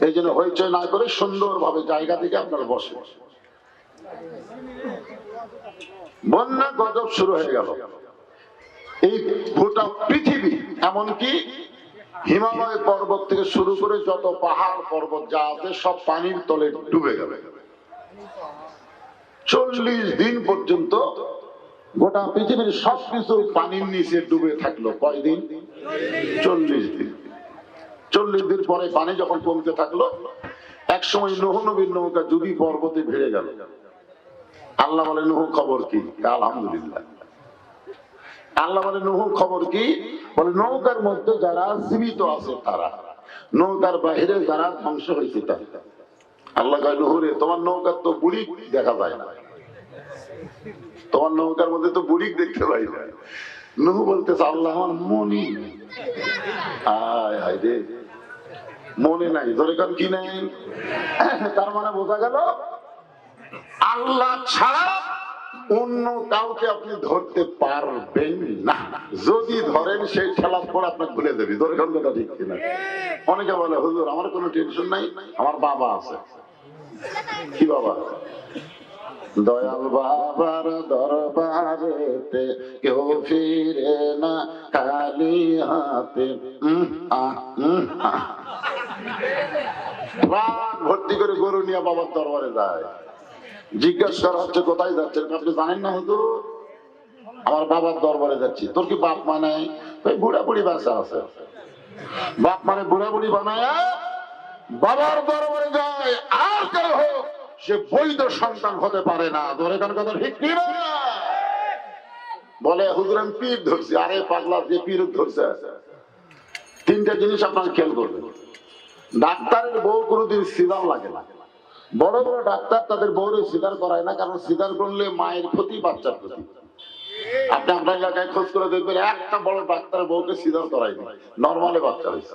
এই জন্য হইচই না করে সুন্দরভাবে জায়গা থেকে আপনারা বসে বন্যা গজব শুরু হয়ে গেল। এই গোটা পৃথিবী, এমনকি হিমালয় পর্বত থেকে শুরু করে যত পাহাড় পর্বত যা আছে, সব পানির তলে ডুবে গেল। চল্লিশ দিন পর্যন্ত গোটা পৃথিবীর সবকিছু পানির নিচে ডুবে থাকল। কয়দিন? চল্লিশ দিন। চল্লিশ দিন পরে পানি যখন কমতে থাকল এক সময় নহ নবীর নৌকা যদি পর্বতে ভিড়ে গেল। আল্লাহ বলে, নুহ খবর কি? আলহামদুলিল্লাহ। আল্লাহ বলে, নুহ খবর কি? বলে, নৌকার মধ্যে যারা জীবিত আছে তারা, নৌকার বাহিরে যারা ধ্বংস হয়েছে আল্লাহ কয় নুহুরে তোমার নৌকার তো বুড়ি দেখা যায় না। তোমার নৌকার মধ্যে তো বুড়ি দেখতে পাই না। নুহু বলতেছে, আল্লাহ আমার মনি। আয় হায় রে। মনে নাই, ধরে কারণ কি নেই? তার মানে বোঝা গেল, আল্লাহ ছাড়া অন্য কাউকে আপনি ধরতে পারবেন না। যদি ধরেন, সেই খেলার পর আপনাকে ভুলে দেবে ধরে কথা ঠিক কিনা? অনেকে বলে, হুজুর, আমার কোনো টেনশন নাই, আমার বাবা আছে। কি বাবা? দয়াল বাবার দরবারেতে কেউ ফিরে না, খালি হাতে। ভর্তি করে গরু নিয়ে বাবার দরবারে যায়। জিজ্ঞাসা হচ্ছে, কোথায় যাচ্ছেন? আপনি জানেন না হয়তো আমার বাবার দরবারে যাচ্ছি। তোর কি বাপ মা নাই? ওই বুড়া বুড়ি বাসা আছে। বাপ মানে বুড়া বুড়ি বানায় বাবার দরবারে যায়। আর কেউ হোক, সে বৈধ সন্তান হতে পারে না। ধরে কেন কথা ঠিক না? বলে, হুজুর, আমি পীর ধরছি। আরে পাগলা, যে পীর ধরছে। তিনটা জিনিস আপনার খেয়াল করবেন। ডাক্তারের বউ কোনোদিন সিদার লাগে না। বড় বড় ডাক্তার তাদের বউরে সিদার করায় না, কারণ সিদার করলে মায়ের ক্ষতি, বাচ্চার ক্ষতি। আপনি আপনার এলাকায় খোঁজ করে দেখবেন, একটা বড় ডাক্তার বউকে সিদার করায় না নর্মালে বাচ্চা হয়েছে।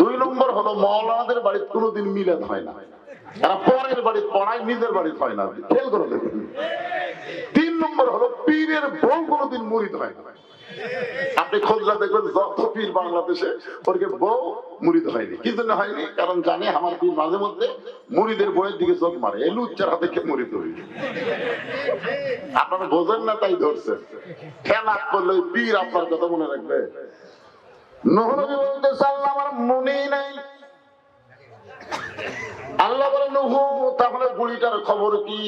দুই নম্বর হলো মৌলানাদের বাড়িতে কোনোদিন মিলাদ হয় না। এরা পরের বাড়ি পড়ায়, নিজের বাড়িতে হয় না। খেয়াল করে দেখবেন তিন নম্বর হলো, পীরের বউ কোনোদিন মুড়িদ হয় না। আপনি খোঁজলা দেখবেন যত পীর বাংলাদেশে ওরকে বউ মুড়িদ হয়নি। কি জন্য হয়নি? কারণ জানে আমার পীর মাঝে মধ্যে মুড়িদের বইয়ের দিকে চোখ মারে। লুচ্চার হাতে কে মুড়িদ হই আপনারা বোঝেন না, তাই ধরছেন খেলা করলে পীর আপনার কথা মনে রাখবে। বলতে আমার নাই। আল্লাহ বলে, নহু, তাহলে বুড়িটার খবর কি?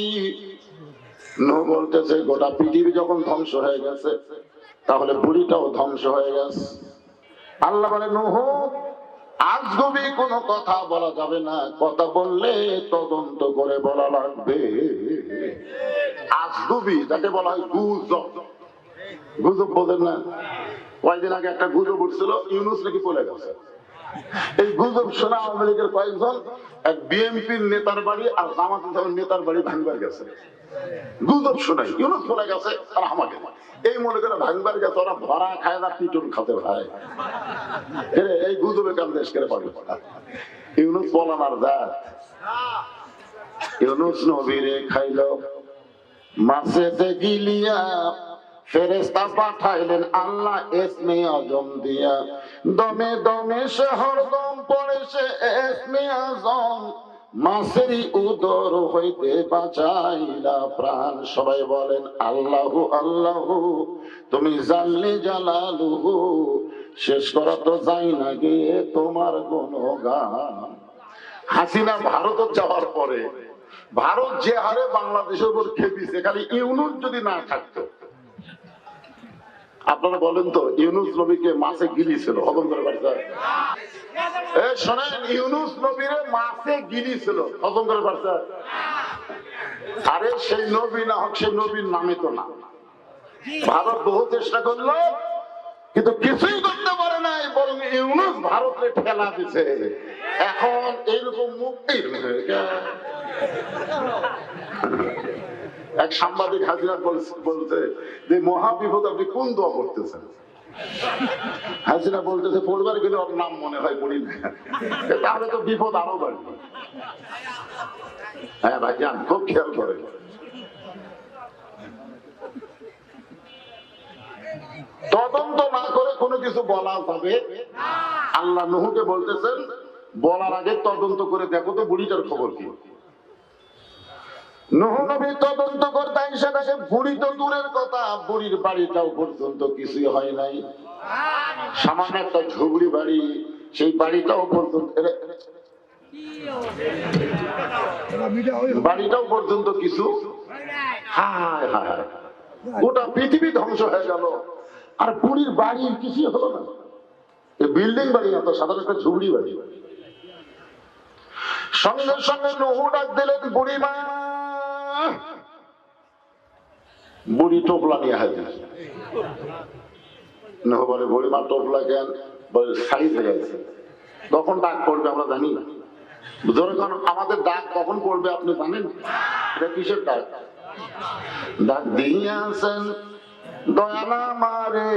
নহু বলতেছে, গোটা পৃথিবী যখন ধ্বংস হয়ে গেছে তাহলে বুড়িটাও ধ্বংস হয়ে গেছে। আল্লাহ বলে, নুহ আজগবি কোনো কথা বলা যাবে না। কথা বললে তদন্ত করে বলা লাগবে। আজগবি যাকে বলা হয় গুজব। গুজব বলেন না? কয়েকদিন আগে একটা গুজব উঠছিল, ইউনুস নাকি চলে গেছে। এই গুজব শোনা আওয়ামী লীগের কয়েকজন এক বিএনপির নেতার বাড়ি আর জামাত ইসলামের নেতার বাড়ি ভাঙবার গেছে। গুজব শোনাই ইউনুস বলে গেছে আর আমাকে। এই মনে করে ভাঙবার গেছে, ওরা ভরা খায় না, পিটন খাতে ভাই। এই গুজবে কাম দেশ করে পাবে ইউনুস বলান আর জাত ইউনুস নবীরে খাইল মাসেতে গিলিয়া ফেরেস্তা পাঠাইলেন, আল্লাহ এসমে আজম দিয়া। দমে দমে সে হরদম পড়ে, সে এসমে আজম। মাসেরই উদর হইতে বাঁচাইলা প্রাণ। সবাই বলেন, আল্লাহ আল্লাহ, তুমি জানলে জালালুহু। শেষ করা তো যাই না গিয়ে তোমার গুণগান। হাসিনা ভারত যাওয়ার পরে, ভারত যে হারে বাংলাদেশের উপর খেপিছে, খালি ইউনুস যদি না থাকতো আপনারা বলেন তো, ইউনুস নবীকে মাসে গিলিছিল হজম করে পারছে শোনেন, ইউনুস নবীরে মাসে গিলিছিল হজম করে পারছে আরে সেই নবী না হোক, সেই নবীর নামে তো না। ভারত বহু চেষ্টা করল, কিন্তু কিছুই করতে পারে নাই, বরং ইউনুস ভারতে ঠেলা দিছে। এখন এইরকম গেছে। এক সাংবাদিক হাজিরা বলছে যে মহা বিপদ আপনি কোন দোয়া করতেছেন হাসিনা বলতেছে পরিবার গেলে ওর নাম মনে হয় পড়ি না। তাহলে তো বিপদ আরও বাড়বে। হ্যাঁ ভাই, যান, খুব খেয়াল করে তদন্ত না করে কোনো কিছু বলা যাবে? আল্লাহ নুহুকে বলতেছেন, বলার আগে তদন্ত করে দেখো তো বুড়িটার খবর কি? নুহু তদন্ত দেখে বুড়ি তো দূরের কথা, বুড়ির বাড়িটাও পর্যন্ত কিছুই হয় নাই। সামান্য একটা ঝুবড়ি বাড়ি, সেই বাড়িটাও পর্যন্ত বাড়িটাও পর্যন্ত কিছু গোটা পৃথিবী ধ্বংস হয়ে গেল। আর বুড়ির বাড়ি কিছুই হলো না। বিল্ডিং বাড়ি না, তো সাধারণ একটা ঝুবড়ি বাড়ি। সঙ্গে সঙ্গে নহু ডাক দিলেন বুড়ি মা বুড়ি টোপলা নিয়ে হাজির। নহু বলে, বুড়ি মা, টোপলা কেন? বলে কখন ডাক পড়বে আমরা জানি না। আমাদের ডাক কখন পড়বে আপনি জানেন? এটা কিসের ডাক ডাক দিয়াছেন দয়ালা মারে।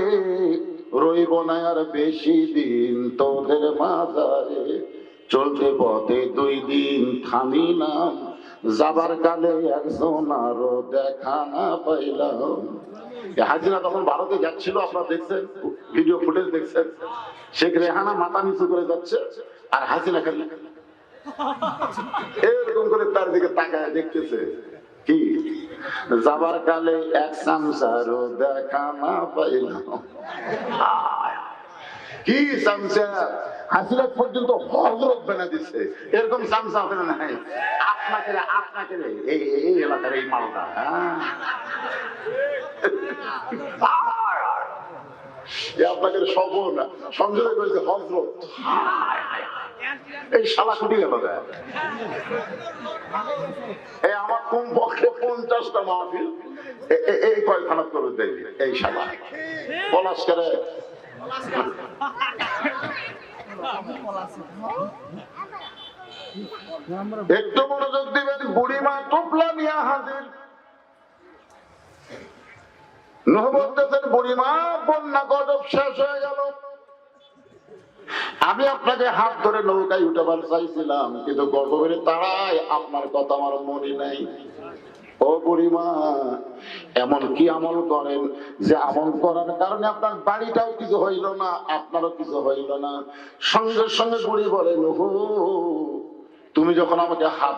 রইব না আর বেশি দিন তোদের মাজারে চলতে পথে দুই দিন থামি নাম যাবার কালে একজন আরও দেখা না পাইলাম হাজিরা তখন ভারতে যাচ্ছিল, আপনারা দেখছেন, ভিডিও ফুটেজ দেখছেন। শেখ রেহানা মাথা নিচু করে যাচ্ছে আর হাসিনা খালি এরকম করে তার দিকে তাকায়, দেখতেছে। কি? যাবার কালে এক সামসারও দেখা না পাইলাম। কি সামসা হাসিনা পর্যন্ত হজরত বেনা দিচ্ছে এরকম সামসা আপনার নাই। আপনাকে আপনাকে এই এই এলাকার এই মালটা হ্যাঁ? আপনাকে সবর না করেছে হজরত। এই শালা কুটি গেল এই আমার কোন পক্ষে পঞ্চাশটা মাহফিল। এই কয় খারাপ করে দেয় এই শালা? পলাশ করে। একটু মনোযোগ দিবেন, বুড়িমা টুপলা নিয়ে হাজির। আমি আপনাকে হাত ধরে নৌকায় উঠাবার চাইছিলাম কিন্তু গর্ভবের তারাই আপনার কথা আমার মনে নাই। ও বুড়িমা, এমন কি আমল করেন যে আমল করার কারণে আপনার বাড়িটাও কিছু হইল না, আপনারও কিছু হইল না। সঙ্গে সঙ্গে বুড়ি বলেন তুমি যখন আমাকে হাত